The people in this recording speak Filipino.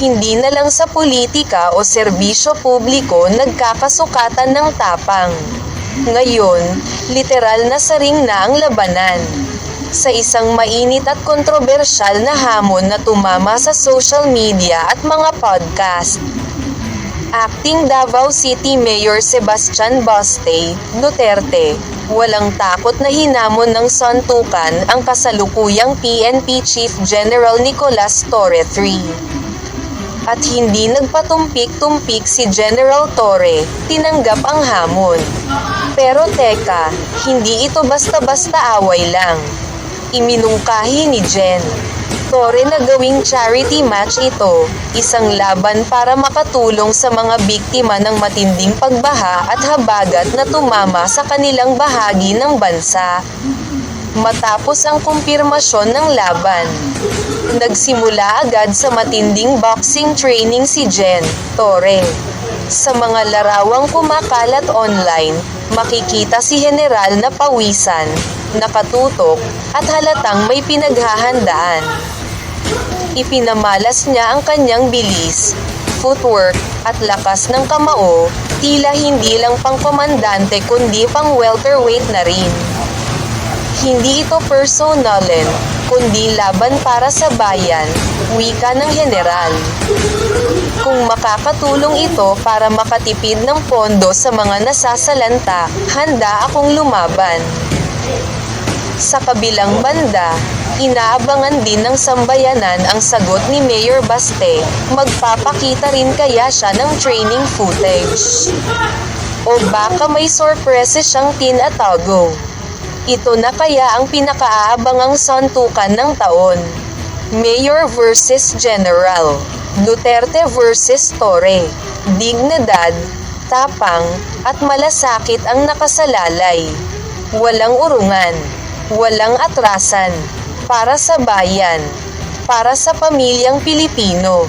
Hindi na lang sa politika o serbisyo publiko nagkakasukatan ng tapang. Ngayon, literal na sa ring na ang labanan. Sa isang mainit at kontrobersyal na hamon na tumama sa social media at mga podcast. Acting Davao City Mayor Sebastian Baste, Duterte, walang takot na hinamon ng santukan ang kasalukuyang PNP Chief General Nicolas Torre III. At hindi nagpatumpik-tumpik si General Torre, tinanggap ang hamon. Pero teka, hindi ito basta-basta away lang. Iminungkahi ni Jen. Torre na gawing charity match ito, isang laban para makatulong sa mga biktima ng matinding pagbaha at habagat na tumama sa kanilang bahagi ng bansa. Matapos ang kumpirmasyon ng laban, nagsimula agad sa matinding boxing training si Jen Torre. Sa mga larawang kumakalat online, makikita si General na pawisan, nakatutok, at halatang may pinaghahandaan. Ipinamalas niya ang kanyang bilis, footwork, at lakas ng kamao, tila hindi lang pang komandante kundi pang welterweight na rin. Hindi ito personalin, kundi laban para sa bayan, wika ng general. Kung makakatulong ito para makatipid ng pondo sa mga nasasalanta, handa akong lumaban. Sa kabilang banda, inaabangan din ng sambayanan ang sagot ni Mayor Baste, magpapakita rin kaya siya ng training footage. O baka may sorpresa siyang tinatago. Ito na kaya ang pinakaaabangang santukan ng taon. Mayor versus General. Duterte versus Torre. Dignidad, tapang, at malasakit ang nakasalalay. Walang urungan. Walang atrasan. Para sa bayan. Para sa pamilyang Pilipino.